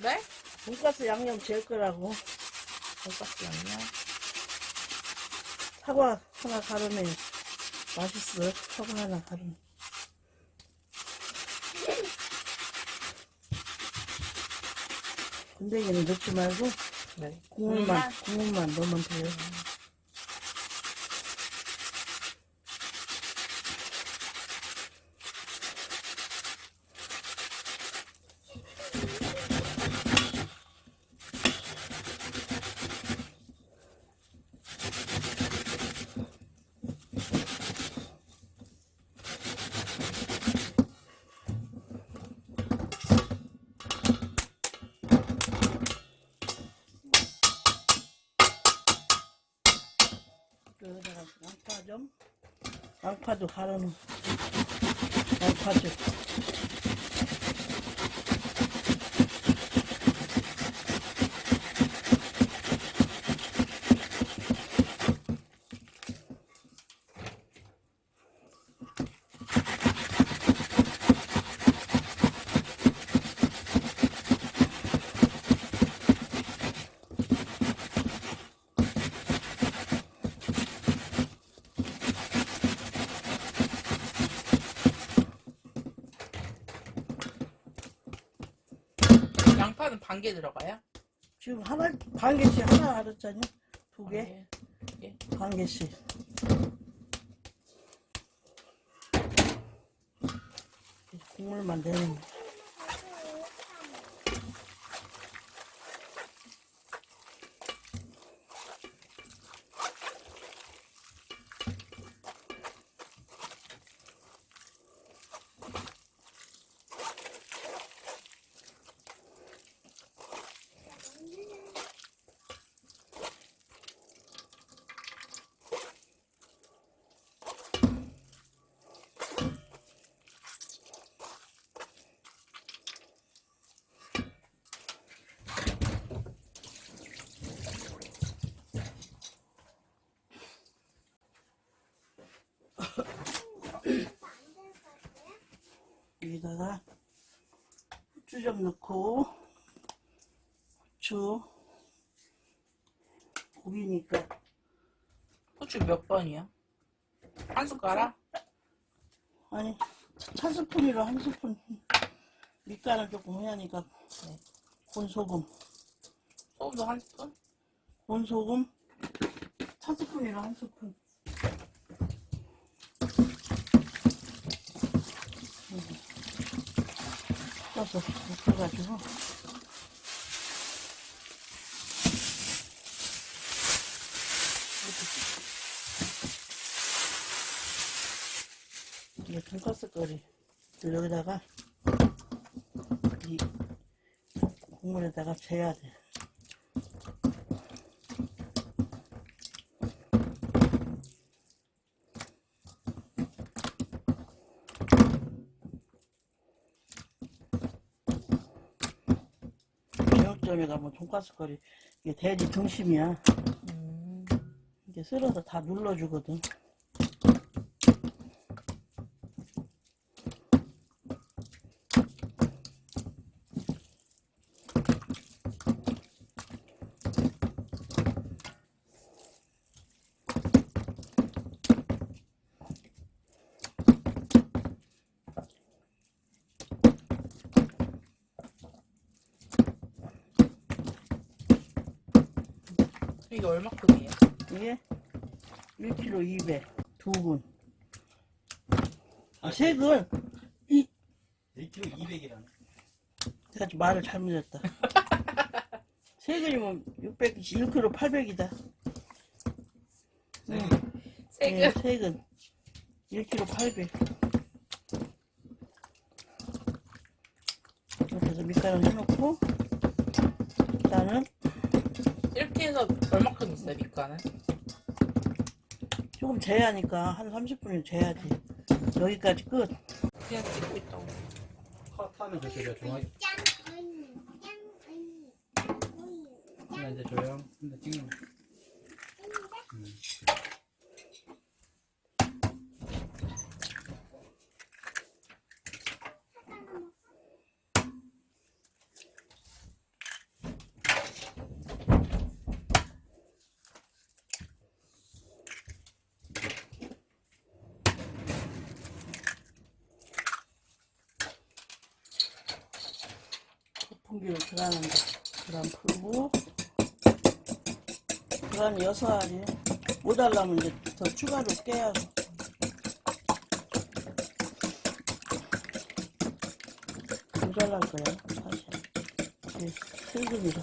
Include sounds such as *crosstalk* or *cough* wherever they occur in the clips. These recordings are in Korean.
네? 돈가스 양념 질 거라고. 돈가스 양념. 사과 하나 가르면 맛있어. 사과 하나 가르면. 건더기는 넣지 말고 네. 국물만, 국물만 넣으면 돼요. 여기다가 양파 좀, 양파도 갈아놓은 양파즙. 개 들어가요? 지금 하나, 반 개씩 하나 알았잖니? 두 개? 네. 예. 반 개씩. 국물만 내는 거. 여기다가 후추 좀 넣고 후추 고기니까 후추 몇 번이요? 한 숟가락? 아니 차- 차 스푼이로 한 스푼 밑간을 조금 해야 하니까 네. 곤소금 소금도 한 스푼? 곤소금 차 스푼이로 한 스푼 떠서 볶아가지고 이게 돈가스 거리 여기다가 이 국물에다가 재야 돼. 저녁점에 가면 돈가스 거리 이게 돼지 등심이야. 음. 이게 썰어서 다 눌러주거든. 이게 얼마큼이에요? 이게 1kg 200, 두 근. 아, 세 근. 이, 1kg 200이라는. 내가 좀 말을 잘못했다. *laughs* 세 근이면 600, 1kg 800이다. 응. 세금. 네, 세 근. 1kg 800. 이렇게 해서 밑간을 해놓고, 일단은 해서 얼마큼 있어요, 밑간은? 조금 재야 하니까 한 30분은 재야지. 여기까지 끝. 그냥 찍고 있다고. 컷하면 좋겠죠. 조용하게. 하나 이제 조용. 근데 찍는 거. 음. 공기를 들어가는데 계란 풀고 계란 여섯 알이 모자라면 이제 더 추가로 깨야 모자랄 거야 사실. 네, 슬금이라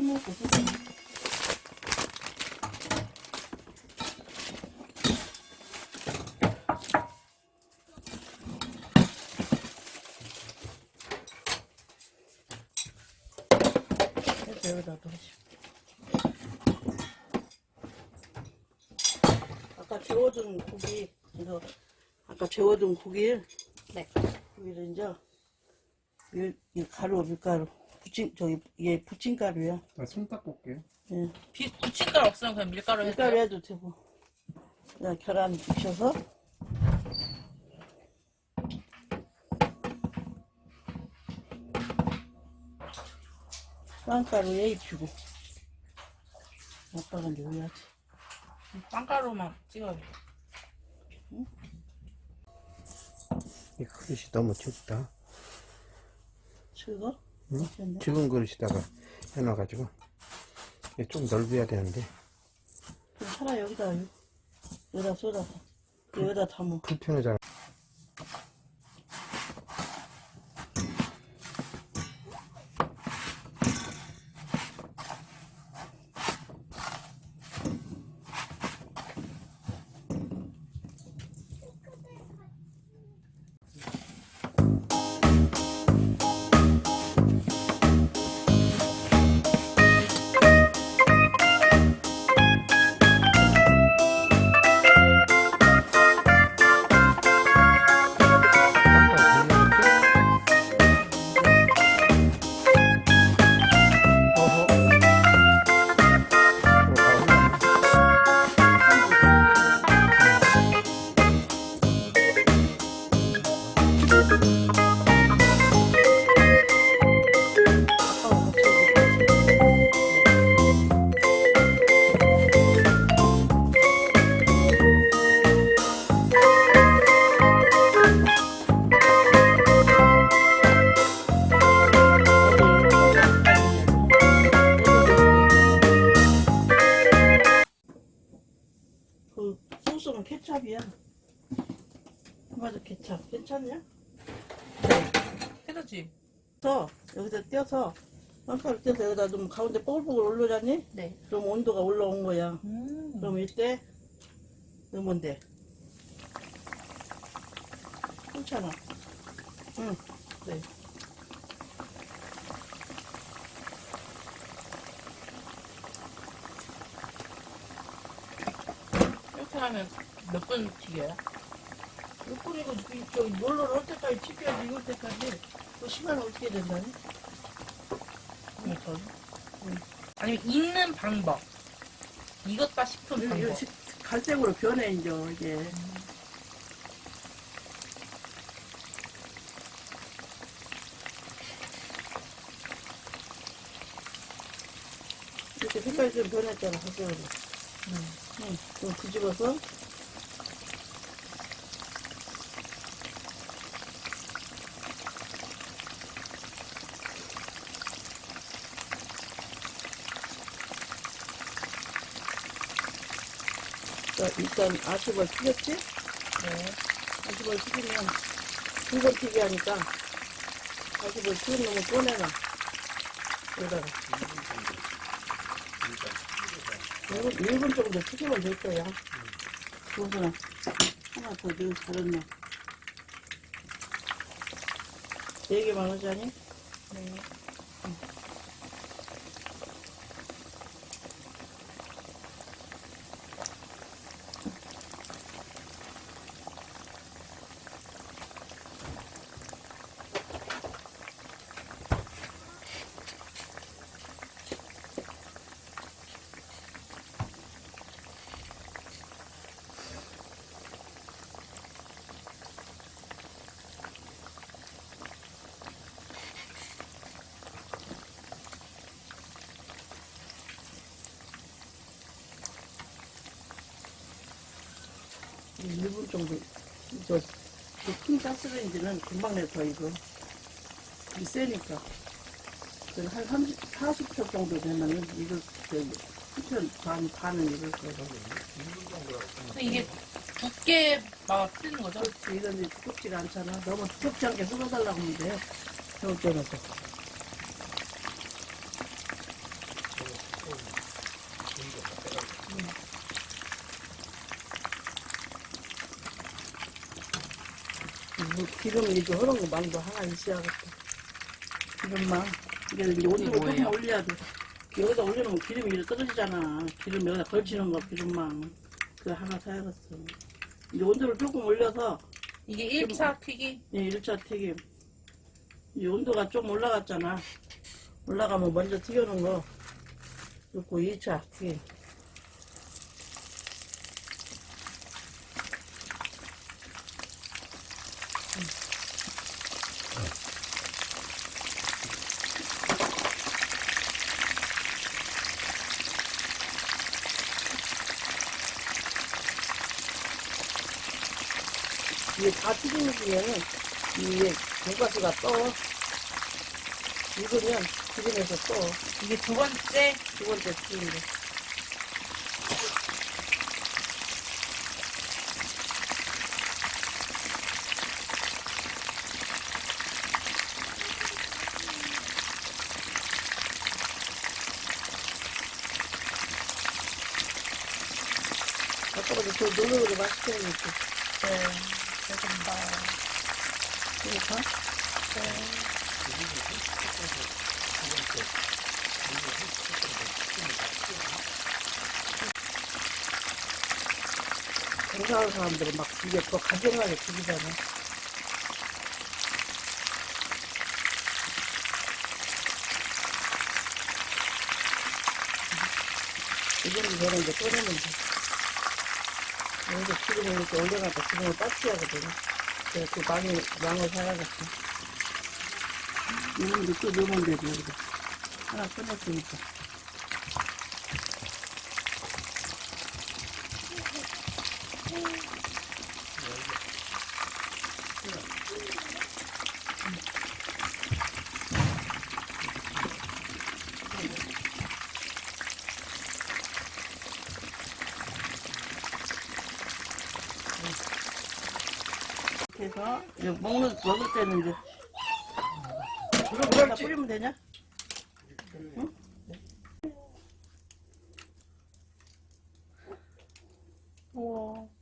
줘야 하는데 빵가루 밀가루 스모크 소스 해서 여기다 넣으시오 아까 재워둔 고기 이거 아까 재워둔 고기를 네. 고기를 이제 밀, 이 가루 밀가루 부침 저기 이게 부침가루야 나 손 닦고 올게요. 예. 비, 부침가루 없으면 그냥 밀가루 밀가루? 해도 되고 그냥 계란 부쳐서 빵가루에 입히고 아빠가 올려야지 빵가루만 찍어야 돼. 이 그릇이 너무 좁다. 즐거? 응? 적은 그릇에다가 해놔가지고 좀 넓어야 되는데 차라리 여기다 여기다 쏟아서 여기다 담어 불편하잖아. 그 소스는 케찹이야. 토마토 케찹 괜찮냐? 해도지? 떠 여기다 떼어서 빵가루 떼서 여기다 좀 가운데 뽀글뽀글 올려자니? 네. 그럼 온도가 올라온 거야. 음. 그럼 이때 넣으면 돼. 괜찮아. 응. 네. 이렇게 하면 몇분 튀겨요? 몇 분이고 이- 저기 놀러 올 때까지 집혀야지 익을 때까지 그 시간은 어떻게 된다니? 음, 저. 아니면 익는 방법. 익었다 싶은 이거 방법. 시- 갈색으로 변해 이제 이게. 이렇게 색깔이 좀 변했잖아 갈색으로. 응. 응. 좀 뒤집어서 자, 일단 아쉽을 튀겼지? 네. 아쉽을 튀기면 두번 튀기 하니까 아쉽을 튀긴 놈을 꺼내놔 여기다가 1분, 1분 정도 튀기면 될 거야 그것은 하나 더 줘, 다른 놈. 네 개만 하자니? 네. 1분 정도. 이거, 이큰 가스레인지는 금방 내서 이거. 이 세니까. 그한 30, 40초 정도 되면은 이거, 저기, 한편 반, 반은 익을 거예요. 근데 이게 두께 막 쓰는 거죠? 그렇지, 이건 이제 두껍지가 않잖아. 너무 두껍지 않게 썰어달라고 하면 돼. 저때는 뭐 기름 이거 흐른 거 망도 하나 있어야겠다. 기름망. 이게 온도를? 조금 올려야 돼. 여기다 올려놓으면 기름이 이렇게 떨어지잖아. 기름 여기다 걸치는 거 기름망. 그거 하나 사야겠어. 이제 온도를 조금 올려서 이게 1차 튀기? 예, 1차 튀김. 이 온도가 좀 올라갔잖아. 올라가면 먼저 튀겨놓은 거 넣고 2차 튀김. 다 중에는 이게 돈가스가 떠. 익으면 기름에서 떠. 이게 두 번째 두 번째 거. 아까보다 더 노릇노릇 맛있게 해놓고. 네. 봐? 장사하는 사람들은 막 이게 더 가정하게 죽이잖아. 이 정도 되는데 꺼내면 돼. 여기서 기름을 이렇게 올려놨다 기름을 빠뜨려야 되거든. 그래서 그 많이, 양을 사야겠어. 이런데 또 넣으면 되지, 여기다. 하나 꺼냈으니까. 먹는 먹을 때는 이제 여기다 뿌리면 되냐? 응? 우와.